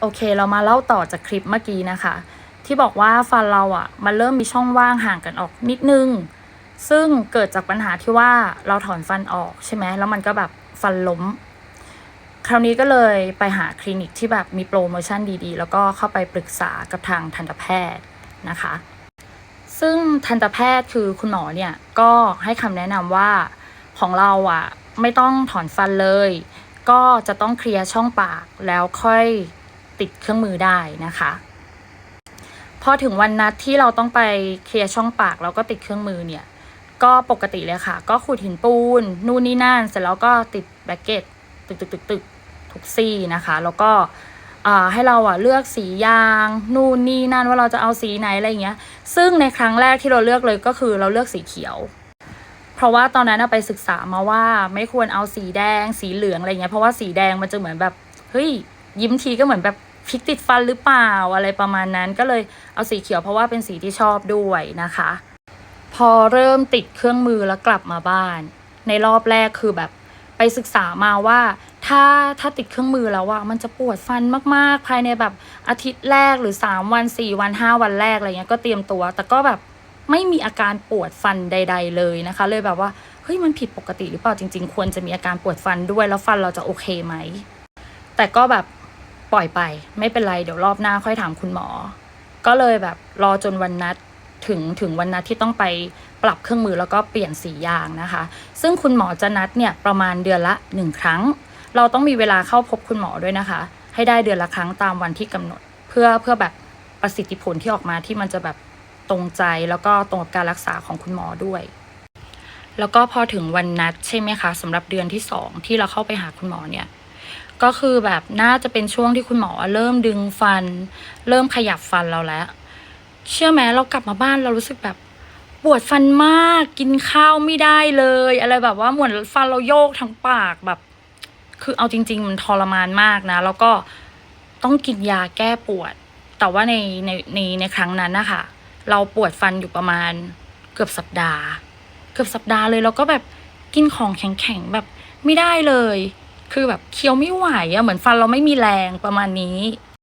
โอเค เรามาเล่าต่อจากคลิปเมื่อกี้นะคะ ที่บอกว่าฟันเราอะ่ะมันเริ่มมีช่องว่างห่างกันออกนิดนึง ซึ่งเกิดจากปัญหาที่ว่าเราถอนฟันออกใช่ไหมแล้วมันก็แบบฟันล้ม คราวนี้ก็เลยไปหาคลินิกที่แบบมีโปรโมชั่นดีๆ แล้วก็เข้าไปปรึกษากับทางทันตแพทย์นะคะ ซึ่งทันตแพทย์คือคุณหมอเนี่ยก็ให้คำแนะนำว่าของเราอะไม่ต้องถอนฟันเลย ก็จะต้องเคลียร์ช่องปากแล้วค่อย ติดเครื่องมือได้นะคะ พอถึงวันนัดที่เราต้องไปเคลียร์ช่องปากแล้วก็ติดเครื่องมือเนี่ย ก็ปกติเลยค่ะ ก็ขูดหินปูน นู่นนี่นั่น เสร็จแล้วก็ติดแบกเก็ตตึกตึกตึกตึกทุกซี่นะคะ แล้วก็ให้เราอะเลือกสียาง นู่นนี่นั่นว่าเราจะเอาสีไหนอะไรอย่างเงี้ย ซึ่งในครั้งแรกที่เราเลือกเลยก็คือเราเลือกสีเขียว เพราะว่าตอนนั้นไปศึกษามาว่าไม่ควรเอาสีแดง สีเหลืองอะไรเงี้ยเพราะว่าสีแดงมันจะเหมือนแบบเฮ้ย ยิ้มทีก็เหมือนแบบพริกติดฟันหรือเปล่าอะไรประมาณนั้น ก็เลยเอาสีเขียวเพราะว่าเป็นสีที่ชอบด้วยนะคะ พอเริ่มติดเครื่องมือแล้วกลับมาบ้าน ในรอบแรกคือแบบไปศึกษามาว่าถ้าถ้าติดเครื่องมือแล้วอะมันจะปวดฟันมากๆ ภายในแบบอาทิตย์แรกหรือ 3 วัน 4 วัน 5 วันแรกอะไรเงี้ยก็เตรียมตัว แต่ก็แบบไม่มีอาการปวดฟันใด ๆ เลยนะคะ เลยแบบว่าเฮ้ยมันผิดปกติหรือเปล่าจริง ๆ ควรจะมีอาการปวดฟันด้วยแล้วฟันเราจะโอเคไหมแต่ก็แบบ ปล่อยไป ไม่เป็นไรเดี๋ยวรอบหน้าค่อยถามคุณหมอ ก็เลยแบบรอจนวันนัดถึงถึงวันนัดที่ต้องไปปรับเครื่องมือแล้วก็เปลี่ยนสียางนะคะ ซึ่งคุณหมอจะนัดเนี่ยประมาณเดือนละหนึ่งครั้ง เราต้องมีเวลาเข้าพบคุณหมอด้วยนะคะ ให้ได้เดือนละครั้งตามวันที่กำหนด เพื่อเพื่อแบบประสิทธิผลที่ออกมาที่มันจะแบบตรงใจแล้วก็ตรงกับการรักษาของคุณหมอด้วย แล้วก็พอถึงวันนัดใช่ไหมคะสำหรับเดือนที่สองที่เราเข้าไปหาคุณหมอเนี่ย ก็คือแบบน่าจะเป็นช่วงที่คุณหมอเริ่มดึงฟัน เริ่มขยับฟันเราแล้ว เชื่อไหมเรากลับมาบ้านเรารู้สึกแบบปวดฟันมากกินข้าวไม่ได้เลย อะไรแบบว่าเหมือนฟันเราโยกทั้งปากแบบ คือเอาจริง ๆ มันทรมานมากนะ แล้วก็ต้องกินยาแก้ปวด แต่ว่าในในในในครั้งนั้นนะคะเราปวดฟันอยู่ประมาณเกือบสัปดาห์ เกือบสัปดาห์เลยแล้วก็แบบกินของแข็งๆแบบไม่ได้เลย คือแบบเคี้ยวไม่ไหวอะเหมือนฟันเราไม่มีแรงประมาณนี้